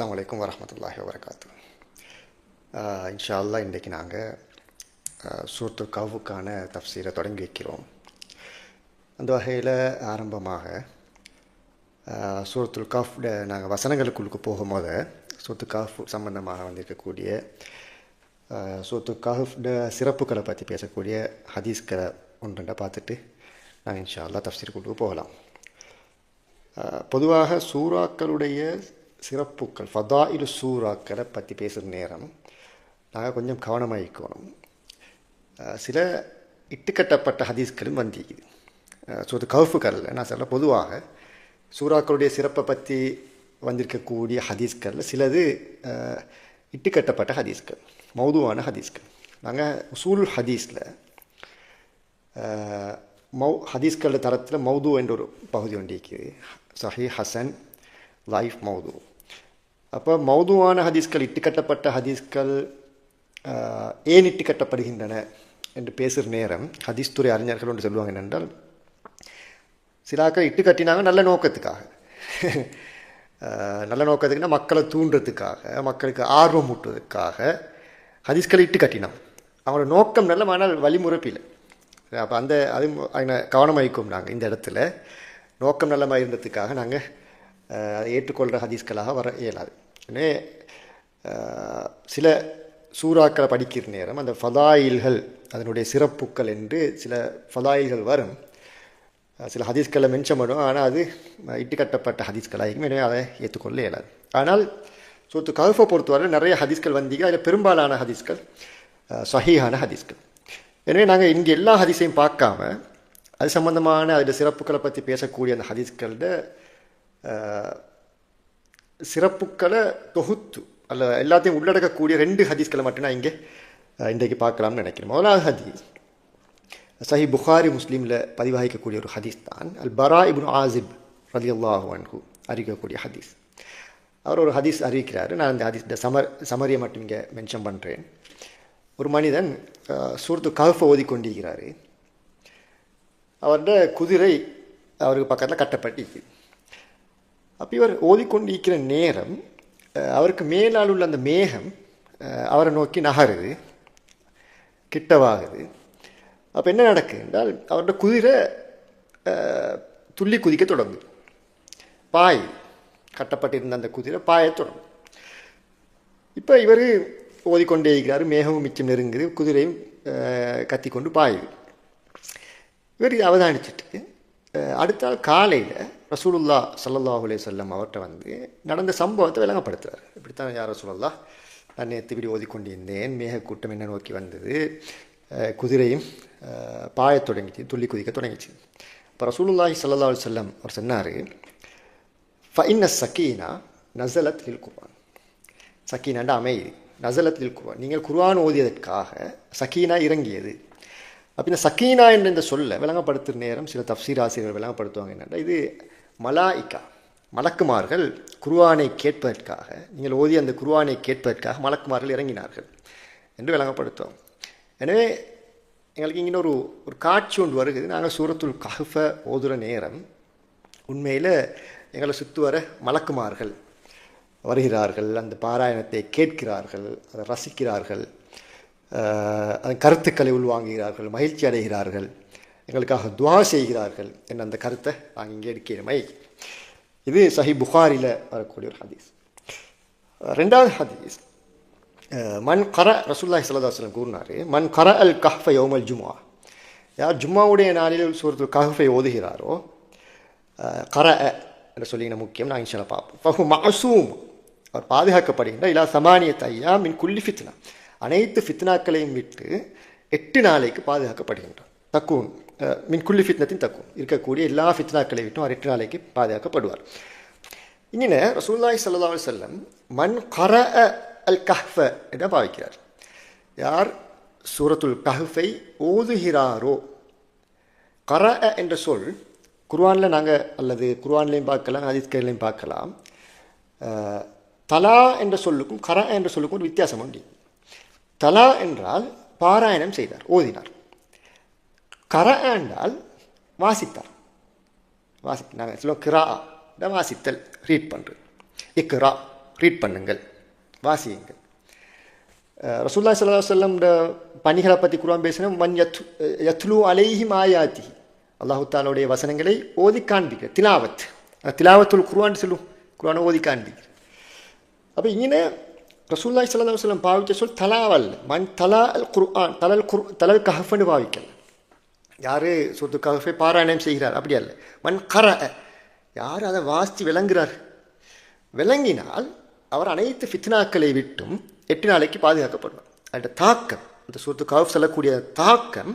அஸ்லாம் வலைக்கம் வரமத்துல்லாஹி வரகாத்து இன்ஷா அல்லா இன்றைக்கு நாங்கள் சூரத்து கவுக்கான தஃப்சீரை தொடங்கி வைக்கிறோம். அந்த வகையில் ஆரம்பமாக சூரத்துல் கஃப்ட நாங்கள் வசனங்களுக்குள்ளுக்கு போகும்போது சூரத்து காஃப் சம்பந்தமாக வந்திருக்கக்கூடிய ஆஹ், சூரத்து சிறப்புகளை பற்றி பேசக்கூடிய ஹதீஸ்களை ஒன்றுண்ட பார்த்துட்டு நாங்கள் இன்ஷா அல்லாஹ் தஃப்சீருக்குள்ளுக்கு போகலாம் பொதுவாக சூறாக்களுடைய சிறப்புக்கள் ஃபதா இல் சூறாக்களை பற்றி பேசுகிற நேரம். நாங்கள் கொஞ்சம் கவனமாக இருக்கணும். சில இட்டுக்கட்டப்பட்ட ஹதீஸ்களும் வந்திக்குது ஸோ அது கவுஃபுகளில் நான் சொல்ல பொதுவாக சூறாக்களுடைய சிறப்பை பற்றி வந்திருக்கக்கூடிய ஹதீஸ்களில் சிலது இட்டுக்கட்டப்பட்ட ஹதீஸ்கள் மௌதுவான ஹதீஸ்கள். நாங்கள் உசூல் ஹதீஸில் மௌ ஹதீஸ்கள் தரத்தில் மௌது என்ற ஒரு பகுதி ஒன்று இருக்குது சஹி ஹசன் லைஃப் மௌது. அப்போ மௌதுவான ஹதீஸ்கள் இட்டுக்கட்டப்பட்ட ஹதீஸ்கள் ஏன் இட்டுக்கட்டப்படுகின்றன என்று பேசுகிற நேரம் ஹதீஸ் துறை அறிஞர்கள் ஒன்று சொல்லுவாங்க என்னென்றால் சிலாக்கள் இட்டு கட்டினாங்க நல்ல நோக்கத்துக்காக. நல்ல நோக்கத்துக்குன்னா மக்களை தூண்டுறதுக்காக மக்களுக்கு ஆர்வம் ஊட்டுறதுக்காக ஹதீஸ்களை இட்டு கட்டினான் அவனோட நோக்கம் நல்ல ஆனால் வழிமுறைப்பில். அப்போ அந்த அது கவனம் வைக்கும் நாங்கள் இந்த இடத்துல. நோக்கம் நல்லமாக இருந்ததுக்காக நாங்கள் ஏற்றுக்கொள்கிற ஹதீஸ்களாக வர இயலாது. எனவே சில சூறாக்களை படிக்கிற நேரம் அந்த ஃபதாயில்கள் அதனுடைய சிறப்புக்கள் என்று சில ஃபதாயில்கள் வரும். சில ஹதீஸ்களை மென்ஷன் பண்ணுவோம் ஆனால் அது இட்டுக்கட்டப்பட்ட ஹதீஸ்களாகும் எனவே அதை ஏற்றுக்கொள்ள இயலாது. ஆனால் சூத்து கவுஃபை பொறுத்தவரை நிறைய ஹதீஸ்கள் வந்தீங்க. அதில் பெரும்பாலான ஹதீஸ்கள் சஹீகான சஹீஹான ஹதீஸ்கள். எனவே நாங்கள் இங்கே எல்லா ஹதீஸையும் பார்க்காம அது சம்பந்தமான அதில் சிறப்புகளை பற்றி பேசக்கூடிய அந்த ஹதீஸ்களோட சிறப்புக்களை தொகுத்து அல்ல எல்லாத்தையும் உள்ளடக்கக்கூடிய ரெண்டு ஹதீஸ்களை மட்டும் நான் இங்கே இன்றைக்கு பார்க்கலாம்னு நினைக்கிறேன். முதலாவது ஹதீஸ் சஹி புகாரி முஸ்லீமில் பதிவாகிக்கக்கூடிய ஒரு ஹதீஸ் தான் அல் பரா இப்னு ஆசிப் ரலி அல்லாஹு அறிவிக்கக்கூடிய ஹதீஸ். அவர் ஒரு ஹதீஸ் அறிவிக்கிறார். நான் அந்த ஹதீஸ் சமர் சமரியை மட்டும் இங்கே மென்ஷன் பண்ணுறேன் ஒரு மனிதன் சூர்த்து சூரத்து ஓதி கொண்டிருக்கிறார் அவரோட குதிரை அவருக்கு பக்கத்தில் கட்டப்பட்டிருக்கு. அப்போ இவர் ஓதிக்கொண்டிருக்கிற நேரம் அவருக்கு மேலால் உள்ள அந்த மேகம் அவரை நோக்கி நகருது கிட்டவாகுது. அப்போ என்ன நடக்கு என்றால் அவரோட குதிரை துள்ளி குதிக்க தொடங்குது. பாய் கட்டப்பட்டிருந்த அந்த குதிரை பாயை தொடங்கும். இப்போ இவர் ஓதிக்கொண்டே இருக்கிறார் மேகமும் மிச்சம் நெருங்குது குதிரையும் கத்திக்கொண்டு பாயுது. இவர் அவதானிச்சிட்டு அடுத்த நாள் காலையில் ரசூலுல்லா ஸல்லல்லாஹு அலைஹி அவர்கிட்ட வந்து நடந்த சம்பவத்தை விளங்கப்படுத்துறார். இப்படித்தான் யார் ரசூலுல்லா நான் நேற்று இப்படி ஓதிக்கொண்டிருந்தேன். மேகக்கூட்டம் என்ன நோக்கி வந்தது? குதிரையும் பாயத் தொடங்கிச்சு துள்ளி குதிக்க தொடங்கிச்சு. இப்போ ரசூலுல்லாஹி ஸல்லல்லாஹு அலைஹி அவர் சொன்னார் ஃபைன்ன சக்கீனா நசலத் லில் குர்வான் சக்கீனாண்ட அமைதி நசலத் லில் குர்வான் நீங்கள் குர்வான் ஓதியதற்காக சக்கீனா இறங்கியது. அப்போ இந்த சக்கீனா என்ற இந்த சொல்ல விளங்கப்படுத்துகிற நேரம் சில தப்சீர் ஆசிரியர்கள் விளங்கப்படுத்துவாங்க என்னென்னா இது மலாயிக்கா மலக்குமார்கள் குருவானை கேட்பதற்காக நீங்கள் ஓதி அந்த குருவானை கேட்பதற்காக மலக்குமார்கள் இறங்கினார்கள் என்று விளங்கப்படுத்துவோம் எனவே எங்களுக்கு இங்கே ஒரு ஒரு காட்சி ஒன்று வருகிறது. நாங்கள் சூரத்துல் கஹ்ஃப ஓதுகிற நேரம் உண்மையில் எங்களை சுற்றி வர மலக்குமார்கள் வருகிறார்கள் அந்த பாராயணத்தை கேட்கிறார்கள் அதை ரசிக்கிறார்கள். கருத்துக்களை உள்வாங்குகிறார்கள் மகிழ்ச்சி அடைகிறார்கள். எங்களுக்காக துவா செய்கிறார்கள் என்ற அந்த கருத்தை நாங்கள் இங்கே எடுக்கிறமை. இது சஹி புகாரில் வரக்கூடிய ஒரு ஹதீஸ். ரெண்டாவது ஹதீஸ். மண் மன் கர ரசூல்லாய் சல்லாஸ்லம் கூறினார் மன் கர அல் கஹ்ஃப யோமல் ஜுமா யார் ஜும்மாவுடைய நாளில் சூரத்து கஹ்ஃபை ஓதுகிறாரோ கர என்று சொல்லின முக்கியம் நான் இன்ஷால பார்ப்போம். ஃபஹு மாசூம் அவர் பாதுகாக்கப்படுகின்ற இல்லா சமானியத்தையா மின் குல்லி ஃபித்னா. அனைத்து ஃபித்னாக்களையும் விட்டு எட்டு நாளைக்கு பாதுகாக்கப்படுகின்றார் தக்குவன் மின் குள்ளி ஃபித்னத்தின் தக்கூன் இருக்கக்கூடிய எல்லா ஃபித்னாக்களை விட்டும் அவர் எட்டு நாளைக்கு பாதுகாக்கப்படுவார். இங்கே ரசூல்லாய் சல்லா செல்லம் மண் கர அல் கஹ்ஃப என பாவிக்கிறார். யார் சூரத்துல் கஹ்ஃபை ஓதுகிறாரோ கர என்ற சொல் குர்வானில் நாங்கள் அல்லது குர்வான்லேயும் பார்க்கலாம் ஹதீஸ்களையும் பார்க்கலாம். தலா என்ற சொல்லுக்கும் கர என்ற சொல்லுக்கும் ஒரு வித்தியாசம் உண்டு. தலா என்றால் பாராயணம் செய்தார் ஓதினார். கர என்றால் வாசித்தார். வாசி நாங்கள் சொல்லுவோம் கிரா வாசித்தல் ரீட் பண்ணுறது இக்ரா ரீட் பண்ணுங்கள் வாசியுங்கள். ரசூல்லா சல்லா சொல்லம் பணிகளை பற்றி குருவான் பேசினோம். வன் யத் யத்லு அலைஹி மாயாத்தி அல்லாஹு தாலாவுடைய வசனங்களை ஓதி காண்பிக்க திலாவத். திலாவத்துல் குர்ஆன் சொல்லும் குர்ஆனை ஓதி காண்பிக்கிற அப்போ இங்கே ரசூல்லாய் சல்லா വസ്ലം ഭാവിച്ച சொல் തലാവല്ല மண் தலா അൽ ഖുർആൻ തലൽ ഖുർ തലൽ கஹஃப்னு பாவிக்கல யார் சொத்து கஹஃபை பாராயணம் செய்கிறார் அப்படி அல்ல மண் கர யார் அதை வாசித்து விளங்குகிறார் விளங்கினால் அவர் அனைத்து ஃபித்னாக்களை விட்டும் எட்டு நாளைக்கு பாதுகாக்கப்படுவார் அந்த தாக்கம் அந்த சொத்து கஃப் சொல்லக்கூடிய தாக்கம்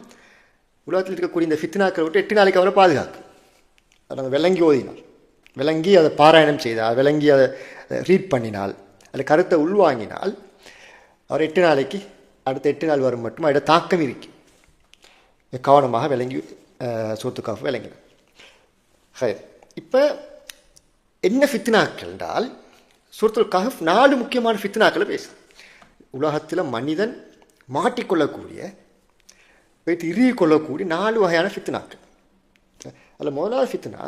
உலகத்தில் இருக்கக்கூடிய இந்த ஃபித்னாக்களை விட்டு எட்டு நாளைக்கு அவரை பாதுகாக்கும் அதை நம்ம விளங்கி ஓதினார் விளங்கி அதை பாராயணம் செய்தால் விளங்கி அதை ரீட் பண்ணினால் அதில் கருத்தை உள்வாங்கினால் அவர் எட்டு நாளைக்கு அடுத்த எட்டு நாள் வரும் மட்டும் அதோட தாக்கம் இருக்கு. கவனமாக விளங்கி சோத்துக்காக விளங்கினார் ஹயர் இப்போ என்ன ஃபித்னாக்கள் என்றால் சூரத்துல் கஹஃப் நாலு முக்கியமான ஃபித்னாக்களை பேசும் உலகத்தில் மனிதன் மாட்டிக்கொள்ளக்கூடிய வைத்து இறுகி கொள்ளக்கூடிய நாலு வகையான ஃபித்னாக்கள். அதில் முதலாவது ஃபித்னா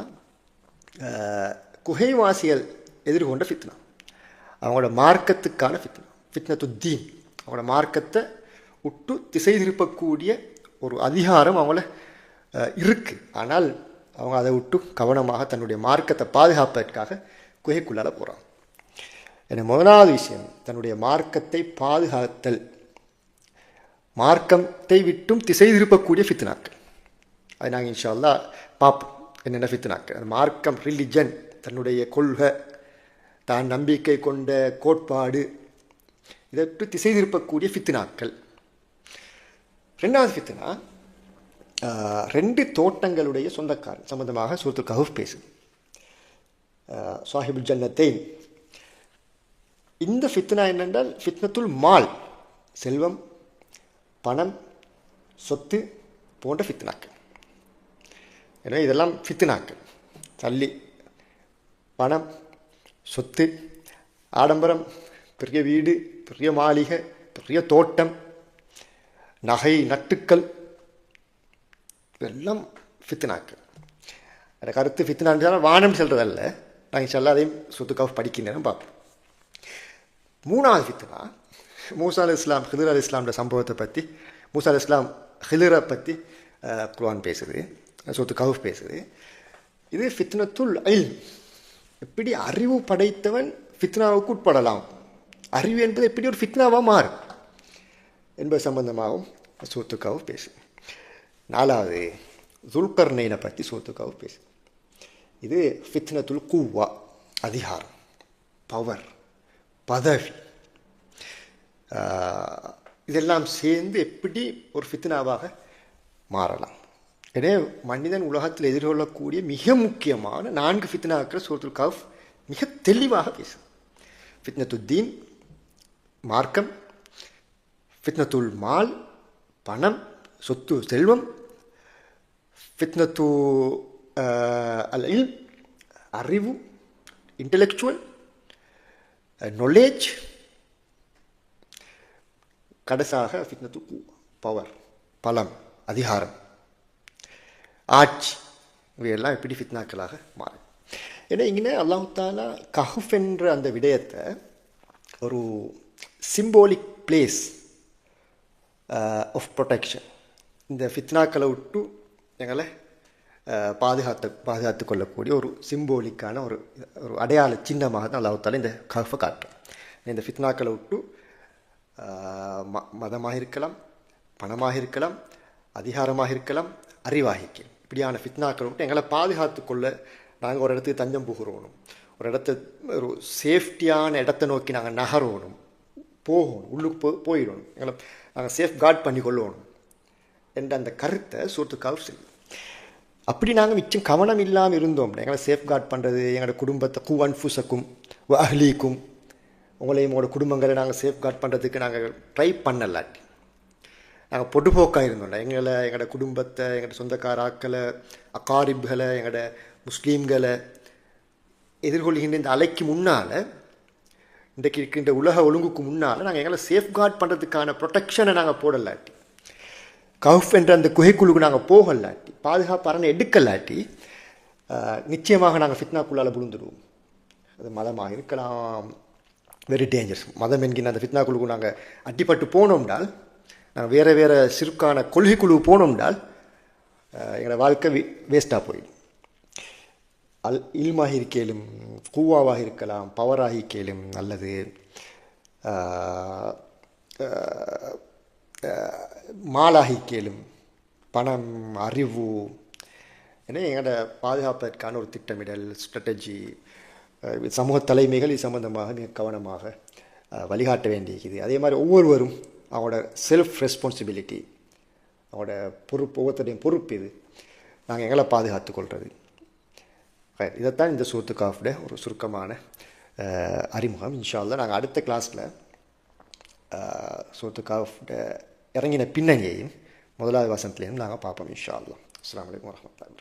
குகைவாசிகள் எதிர்கொண்ட ஃபித்னா. அவங்களோட மார்க்கத்துக்கான ஃபித்னா ஃபித்னத்து தீன் அவங்களோட மார்க்கத்தை விட்டு திசை திருப்பக்கூடிய ஒரு அதிகாரம் அவங்கள இருக்குது ஆனால் அவங்க அதை விட்டு கவனமாக தன்னுடைய மார்க்கத்தை பாதுகாப்பதற்காக குகைக்குள்ளால் போகிறாங்க என முதலாவது விஷயம் தன்னுடைய மார்க்கத்தை பாதுகாத்தல். மார்க்கத்தை விட்டும் திசை திருப்பக்கூடிய ஃபித்னாக்கள் அது நாங்கள் இன்ஷால்லா பார்ப்போம் என்னென்ன ஃபித்னாக்கள் அந்த மார்க்கம் ரிலிஜன் தன்னுடைய கொள்கை தான் நம்பிக்கை கொண்ட கோட்பாடு. இதற்கு திசை திருப்பக்கூடிய ஃபித்னாக்கள் ரெண்டாவது ஃபித்னா ரெண்டு தோட்டங்களுடைய சொந்தக்காரன் சம்பந்தமாக சூரத்து கஹூப் பேசுது. சாஹிபுல் ஜன்னத்தை இந்த ஃபித்னா என்னென்றால் ஃபித்னத்துல் மால் செல்வம் பணம் சொத்து போன்ற ஃபித்னாக்கள் எனவே இதெல்லாம் ஃபித்னாக்கள் தள்ளி பணம் சொத்து ஆடம்பரம் பெரிய வீடு பெரிய மாளிகை பெரிய தோட்டம் நகை நட்டுக்கள் இதெல்லாம் ஃபித்னாக்கு. அந்த கருத்து ஃபித்னான்னு வானம் சொல்கிறதல்ல நான் இன்ஷால்லா அதையும் சொத்துக்காக படிக்கிறேன் பார்ப்போம். மூணாவது ஃபித்னா மூசா அலி இஸ்லாம் ஹிதர் அலி இஸ்லாம்ட சம்பவத்தை பற்றி மூசா அலி இஸ்லாம் ஹிதரை பற்றி குர்ஆன் பேசுது சொத்து கவுஃப் பேசுது. இது ஃபித்னத்துல் ஐல் எப்படி அறிவு படைத்தவன் ஃபித்னாவுக்கு உட்படலாம்? அறிவு என்பது எப்படி ஒரு ஃபித்னாவாக மாறும்? என்பது சம்பந்தமாகவும் சோத்துக்காவும் பேசு நாலாவது துல்கர்ணைனை பற்றி சோத்துக்காவும் பேசு இது ஃபித்னத்துல் கூவா அதிகாரம் பவர் பதவி. இதெல்லாம் சேர்ந்து எப்படி ஒரு ஃபித்னாவாக மாறலாம்? எனவே மனிதன் உலகத்தில் எதிர்கொள்ளக்கூடிய மிக முக்கியமான நான்கு ஃபித்னாக்கள் சூரத்துல் கஃப் மிக தெளிவாக பேசும். ஃபித்னத்துத்தீன் மார்க்கம் ஃபித்னத்துல் மால் பணம் சொத்து செல்வம் ஃபித்னத்து அல் அறிவு இன்டலெக்சுவல் நாலேஜ் கடைசாக ஃபித்னத்து பவர் பலம் அதிகாரம். ஆட்சி. இவையெல்லாம் எப்படி ஃபித்னாக்களாக மாறும். ஏன்னா இங்கே அல்லாஹாலா கஹுஃப் என்ற அந்த விடயத்தை ஒரு சிம்போலிக் பிளேஸ் ஆஃப் ப்ரொடெக்ஷன் இந்த ஃபித்னாக்களை விட்டு எங்களை பாதுகாத்து பாதுகாத்து கொள்ளக்கூடிய ஒரு சிம்போலிக்கான ஒரு ஒரு அடையாள சின்னமாக தான் அல்லாஹு இந்த கஹஃபை காட்டும். இந்த ஃபித்னாக்களை விட்டு ம மதமாக இருக்கலாம் பணமாக இருக்கலாம் அதிகாரமாக இருக்கலாம் அறிவாகிக்கலாம். இப்படியான ஃபித்னாக்கள் விட்டு எங்களை பாதுகாத்து கொள்ள நாங்கள் ஒரு இடத்துக்கு தஞ்சம் புகிறோணும். ஒரு இடத்த ஒரு சேஃப்டியான இடத்த நோக்கி நாங்கள் நகரணும். போகணும். உள்ளுக்கு போ போயிடணும். எங்களை நாங்கள் சேஃப் கார்ட் பண்ணி கொள்ளணும் என்ற அந்த கருத்தை சூத்துக்காக செய்யும் அப்படி நாங்கள் மிச்சம் கவனம் இல்லாமல் இருந்தோம். எங்களை சேஃப் கார்ட் பண்ணுறது எங்களோட குடும்பத்தை கூ அன்ஃபுசக்கும் அஹ்லீக்கும் உங்களையும் உங்களோட குடும்பங்களை நாங்கள் சேஃப் கார்ட் பண்ணுறதுக்கு நாங்கள் ட்ரை பண்ணலாட்டி. நாங்கள் பொடுபோக்காக இருந்தோம்ல. எங்களை எங்களோட குடும்பத்தை எங்களோட சொந்தக்கார ஆக்களை அக்காரிப்களை எங்களோட முஸ்லீம்களை எதிர்கொள்கின்ற இந்த அலைக்கு முன்னால் இன்றைக்கு இருக்கின்ற உலக ஒழுங்குக்கு முன்னால் நாங்கள் எங்களை சேஃப்கார்ட் பண்ணுறதுக்கான ப்ரொடெக்ஷனை நாங்கள் போடலாட்டி. கவுஃப் என்ற அந்த குகைக்குழுக்கு நாங்கள் போகலாட்டி. பாதுகாப்பு எடுக்கலாட்டி நிச்சயமாக நாங்கள் ஃபித்னாக்குள்ளால் விழுந்துடுவோம். அது மதமாக இருக்கலாம். வெரி டேஞ்சர்ஸ் மதம் என்கிற அந்த ஃபித்னாக்குழுக்கு நாங்கள் அட்டிப்பட்டு போனோம்னால் நாங்கள் வேறு வேறு சிறுக்கான கொள்கைக்குழு போனோம்னால் எங்களோட வாழ்க்கை வேஸ்ட்டாக போயிடும். அல் இல்மாக இருக்கேலும் கூவாவாக இருக்கலாம் பவராகி கேளும் அல்லது மாலாகி கேளும் பணம் அறிவு என எங்களோட பாதுகாப்பதற்கான ஒரு திட்டமிடல் ஸ்ட்ராட்டஜி சமூக தலைமைகள் இது சம்பந்தமாக மிக கவனமாக வழிகாட்ட வேண்டியிருக்குது. அதே மாதிரி ஒவ்வொருவரும் அவங்களோட செல்ஃப் ரெஸ்பான்சிபிலிட்டி அவங்களோட பொறுப்பு ஒவ்வொருத்தருடைய பொறுப்பு இது. நாங்கள் எங்களை பாதுகாத்து கொள்வது இதைத்தான் இந்த சூத்து காஃப்ட ஒரு சுருக்கமான அறிமுகம். இன்ஷால்ல நாங்கள் அடுத்த கிளாஸில் சூத்து காஃப்ட இறங்கின பின்னணியையும் முதலாவது வசனத்துலேயும் நாங்கள் பார்ப்போம் இன்ஷா அல்லாஹ் அஸ்லாம் வலைக்கம் வரஹ்மத்துல்லாஹி